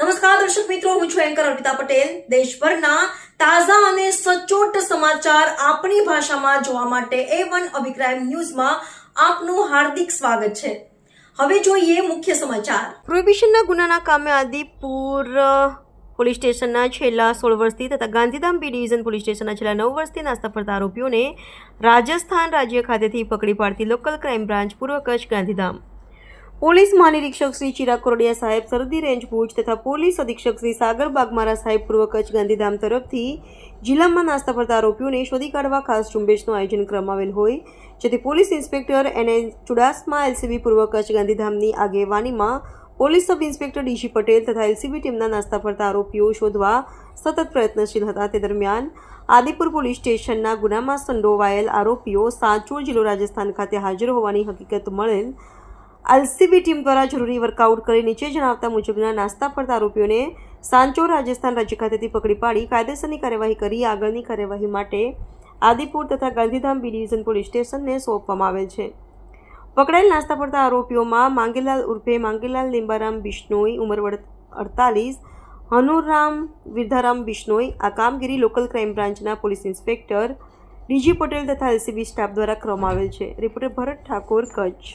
નમસ્કાર, દર્શક મિત્રો, હું છું એન્કર અર્પિતા પટેલ. દેશભરના તાજા અને સચોટ સમાચાર આપણી ભાષામાં જોવા માટે એ વન અભિપ્રાય ન્યૂઝમાં આપનું હાર્દિક સ્વાગત છે. હવે જોઈએ મુખ્ય સમાચાર. પ્રોહિબિશનના ગુનાના કામે આદિપુર પોલીસ સ્ટેશનના છેલ્લા સોળ વર્ષથી તથા ગાંધીધામ બી ડિવિઝન પોલીસ સ્ટેશનના છેલ્લા નવ વર્ષથી નાસ્તા આરોપીઓને રાજસ્થાન રાજ્ય ખાતેથી પકડી પાડતી લોકલ ક્રાઇમ બ્રાન્ચ પૂર્વ કચ્છ ગાંધીધામ. પોલીસ મહાનિરીક્ષક શ્રી ચિરાગ કોરડિયા સાહેબ સરહદી રેન્જ ભુજ તથા પોલીસ અધિક્ષક શ્રી સાગર બાગમારા સાહેબ પૂર્વ કચ્છ ગાંધીધામ તરફથી જિલ્લામાં નાસ્તા ફરતા આરોપીઓને શોધી કાઢવા ખાસ ઝુંબેશનું આયોજન કરવામાં આવેલ હોય, જેથી police inspector N N Chudasama LCB પૂર્વ કચ્છ ગાંધીધામની આગેવાનીમાં police sub inspector DG Patel તથા એલસીબી ટીમના નાસ્તા ફરતા આરોપીઓ શોધવા સતત પ્રયત્નશીલ હતા. તે દરમિયાન આદિપુર પોલીસ સ્ટેશનના ગુનામાં સંડોવાયેલ આરોપીઓ સાચો જિલ્લો રાજસ્થાન ખાતે હાજર હોવાની હકીકત મળેલ એલસીબી ટીમ દ્વારા જરૂરી વર્કઆઉટ કરી નીચે જણાવતા મુજબના નાસ્તા પડતા આરોપીઓને સાંચોર રાજસ્થાન રાજ્ય ખાતેથી પકડી પાડી કાયદેસરની કાર્યવાહી કરી આગળની કાર્યવાહી માટે આદિપુર તથા ગાંધીધામ બી ડિવિઝન પોલીસ સ્ટેશનને સોંપવામાં આવેલ છે. પકડાયેલ નાસ્તા પડતા આરોપીઓમાં માંગેલાલ ઉર્ફે માંગેલાલ લીંબારામ બિશ્નોઈ, ઉંમર અડતાલીસ, હનુરામ વિરધારામ બિશ્નોઈ, આ કામગીરી લોકલ ક્રાઇમ બ્રાન્ચના પોલીસ ઇન્સ્પેક્ટર ડીજી પટેલ તથા એલસીબી સ્ટાફ દ્વારા કરવામાં આવેલ છે. રિપોર્ટર ભરત ઠાકોર, કચ્છ.